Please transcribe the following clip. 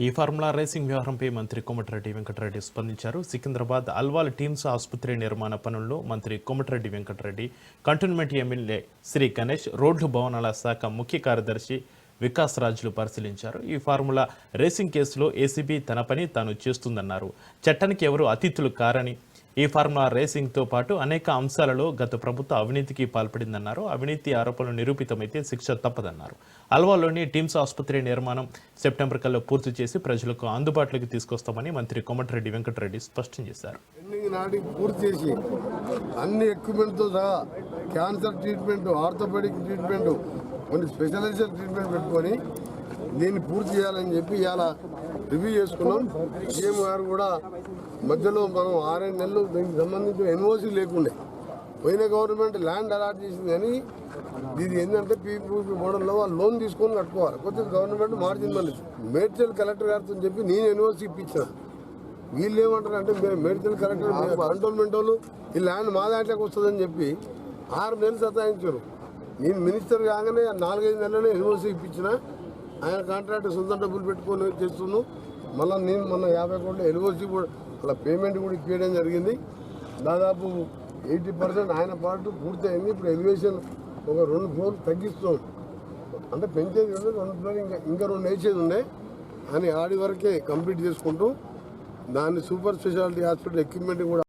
ఈ formula racing వ్యవహారంపై మంత్రి కోమటిరెడ్డి వెంకటరెడ్డి స్పందించారు. సికింద్రాబాద్ అల్వాల్ టీమ్స్ ఆసుపత్రి నిర్మాణ పనుల్లో మంత్రి కోమటిరెడ్డి వెంకటరెడ్డి కంటోన్మెంట్ ఎమ్మెల్యే శ్రీ గణేష్ రోడ్లు భవనాల శాఖ ముఖ్య కార్యదర్శి వికాస్ రాజులు పరిశీలించారు. ఈ ఫార్ములా రేసింగ్ కేసులో ఏసీబీ తన పని తాను చేస్తుందన్నారు. చట్టానికి ఎవరు అతిథులు కారని ఈ ఫార్ములా రేసింగ్తో పాటు అనేక అంశాలలో గత ప్రభుత్వ అవినీతికి పాల్పడిందన్నారు. అవినీతి ఆరోపణలు నిరూపితమైతే శిక్ష తప్పదన్నారు. అల్వాలోని టీమ్స్ ఆసుపత్రి నిర్మాణం సెప్టెంబర్ కల్లా పూర్తి చేసి ప్రజలకు అందుబాటులోకి తీసుకొస్తామని మంత్రి కోమటిరెడ్డి వెంకటరెడ్డి స్పష్టం చేశారు. పూర్తి చేసి అన్ని ఎక్విప్మెంట్తో సహా క్యాన్సర్ ట్రీట్మెంట్ ఆర్థోపెడిక్ ట్రీట్మెంట్ కొన్ని స్పెషలైజేషన్ ట్రీట్మెంట్ పెట్టుకొని దీన్ని పూర్తి చేయాలని చెప్పి ఇవాళ రివ్యూ చేసుకున్నాం. సీఎం గారు కూడా మధ్యలో మనం ఆరేడు నెలలు దీనికి సంబంధించిన ఎన్ఓసి లేకుండే. పోయిన గవర్నమెంట్ ల్యాండ్ అలాట్ చేసింది కానీ ఇది ఏంటంటే పీపీ మోడల్లో వాళ్ళు లోన్ తీసుకొని కట్టుకోవాలి. కొద్దిగా గవర్నమెంట్ మార్జిన్ మళ్ళీ మేడ్చల్ కలెక్టర్ గారితో చెప్పి నేను ఎన్ఓసీ ఇప్పించాను. వీళ్ళు ఏమంటారు అంటే మేము మెడికల్ కలెక్టర్ కంటోన్మెంట్ వాళ్ళు ఈ ల్యాండ్ మా దాంట్లోకి వస్తుందని చెప్పి ఆరు నెలలు సతాయించారు. నేను మినిస్టర్ కాగానే నాలుగైదు నెలలనే ఎన్ఓసీ ఇప్పించిన. ఆయన కాంట్రాక్ట్ సొంత డబ్బులు పెట్టుకొని చేస్తున్నాను మళ్ళీ నేను మొన్న యాభై కోట్లు ఎన్ఓసి కూడా అలా పేమెంట్ కూడా ఇచ్చేయడం జరిగింది. దాదాపు ఎయిటీ పర్సెంట్ ఆయన పార్ట్ పూర్తి అయింది ఇప్పుడు ఎలివేషన్ ఒక రెండు ఫ్లోర్లు తగ్గిస్తున్నాం అంటే పెంచేది కదా రెండు ఫ్లోర్ ఇంకా ఇంకా రెండు వేసేది ఉన్నాయి అని ఆడి వరకే కంప్లీట్ చేసుకుంటూ దాన్ని సూపర్ స్పెషాలిటీ హాస్పిటల్ ఎక్విప్మెంట్ కూడా